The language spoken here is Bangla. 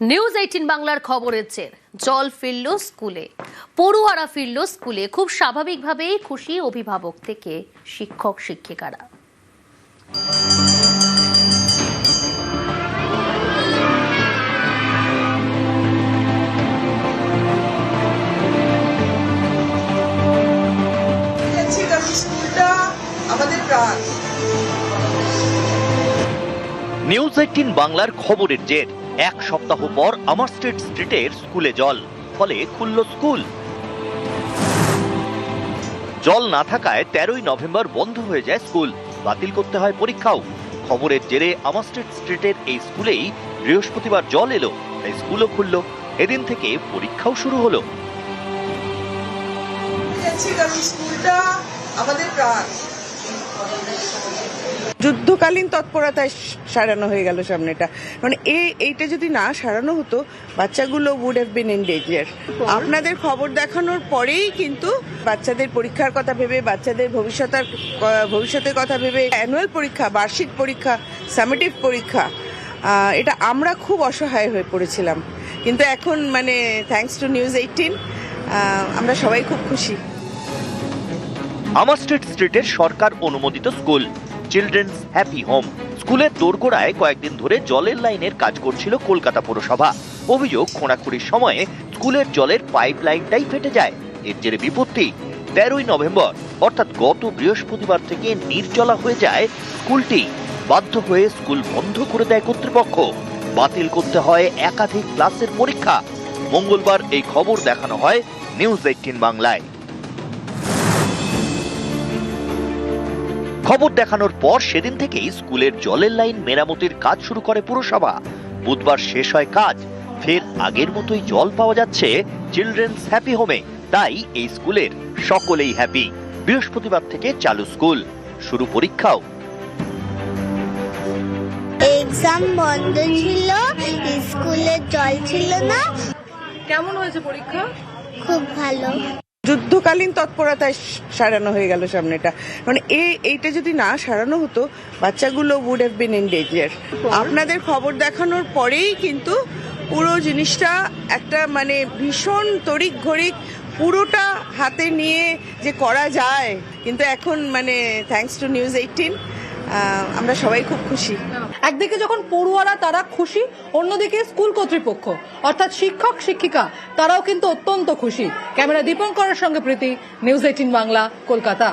নিউজ এইটিন বাংলার খবরের চের জল ফিরল স্কুলে। পড়ুয়ারা ফিরল স্কুলে। খুব স্বাভাবিকভাবেই খুশি অভিভাবক থেকে শিক্ষক শিক্ষিকারা। যাচ্ছি কারণ স্কুলটা আমাদের প্রাণ। নিউজ এইটিন বাংলার খবরের জের। এক সপ্তাহ পর আমার স্ট্রিট স্ট্রিটের স্কুলে জল, ফলে খুলল স্কুল। জল না থাকায় তেরোই নভেম্বর বন্ধ হয়ে যায় স্কুল, বাতিল করতে হয় পরীক্ষাও। খবরের জেরে আমার স্ট্রিট স্ট্রিটের এই স্কুলেই বৃহস্পতিবার জল এলো, তাই স্কুলও খুলল। এদিন থেকে পরীক্ষাও শুরু হলো। আমাদের প্রাণ। যুদ্ধকালীন তৎপরতায় সারানো হয়ে গেল সামনেটা। মানে এই, এইটা যদি না সারানো হতো, বাচ্চাগুলো would have been in danger আপনাদের খবর দেখানোর পরেই কিন্তু বাচ্চাদের পরীক্ষার কথা ভেবে, বাচ্চাদের ভবিষ্যতের ভবিষ্যতের কথা ভেবে অ্যানুয়াল পরীক্ষা, বার্ষিক পরীক্ষা সামেটিভ পরীক্ষা এটা আমরা খুব অসহায় হয়ে পড়েছিলাম। কিন্তু এখন মানে থ্যাঙ্কস টু নিউজ এইটিন আমরা সবাই খুব খুশি। আমার স্ট্রিট স্ট্রিটের সরকার অনুমোদিত স্কুল চিলড্রেন্স হ্যাপি হোম স্কুলের দোরগোড়ায় কয়েকদিন ধরে জলের লাইনের কাজ করছিল কলকাতা পুরসভা। অভিযোগ, খোঁড়াখুড়ির সময়ে স্কুলের জলের পাইপ লাইনটাই ফেটে যায়। এর জেরে বিপত্তি। তেরোই নভেম্বর, অর্থাৎ গত বৃহস্পতিবার থেকে নির্জলা হয়ে যায় স্কুলটি। বাধ্য হয়ে স্কুল বন্ধ করে দেয় কর্তৃপক্ষ। বাতিল করতে হয় একাধিক ক্লাসের পরীক্ষা। মঙ্গলবার এই খবর দেখানো হয় নিউজ এইটিন বাংলায়। খবর দেখানোর পর সেদিন থেকেই স্কুলের জলের লাইন মেরামতির কাজ শুরু করে পুরসভা। বুধবার শেষ হয় কাজ। ফের আগের মতোই জল পাওয়া যাচ্ছে চিলড্রেন্স হ্যাপি হোমে। তাই এই স্কুলের সকলেই হ্যাপি। বৃহস্পতিবার থেকে চালু স্কুল। শুরু পরীক্ষাও। এক্সাম বন্ধ ছিল স্কুলে জল ছিল না। কেমন হয়েছে পরীক্ষা? খুব ভালো। যুদ্ধকালীন তৎপরতায় সারানো হয়ে গেল সামনেটা। মানে এই এইটা যদি না সারানো হতো, বাচ্চাগুলো would have been in danger আপনাদের খবর দেখানোর পরেই কিন্তু পুরো জিনিসটা একটা মানে ভীষণ তরিক ঘড়িক পুরোটা হাতে নিয়ে যে করা যায়, কিন্তু এখন মানে থ্যাংকস টু নিউজ এইটিন আমরা সবাই খুব খুশি। একদিকে যখন পড়ুয়ারা তারা খুশি, অন্যদিকে স্কুল কর্তৃপক্ষ, অর্থাৎ শিক্ষক, শিক্ষিকা, তারাও কিন্তু অত্যন্ত খুশি। ক্যামেরা দীপঙ্করের সঙ্গে প্রীতি, নিউজ এইটিন বাংলা, কলকাতা।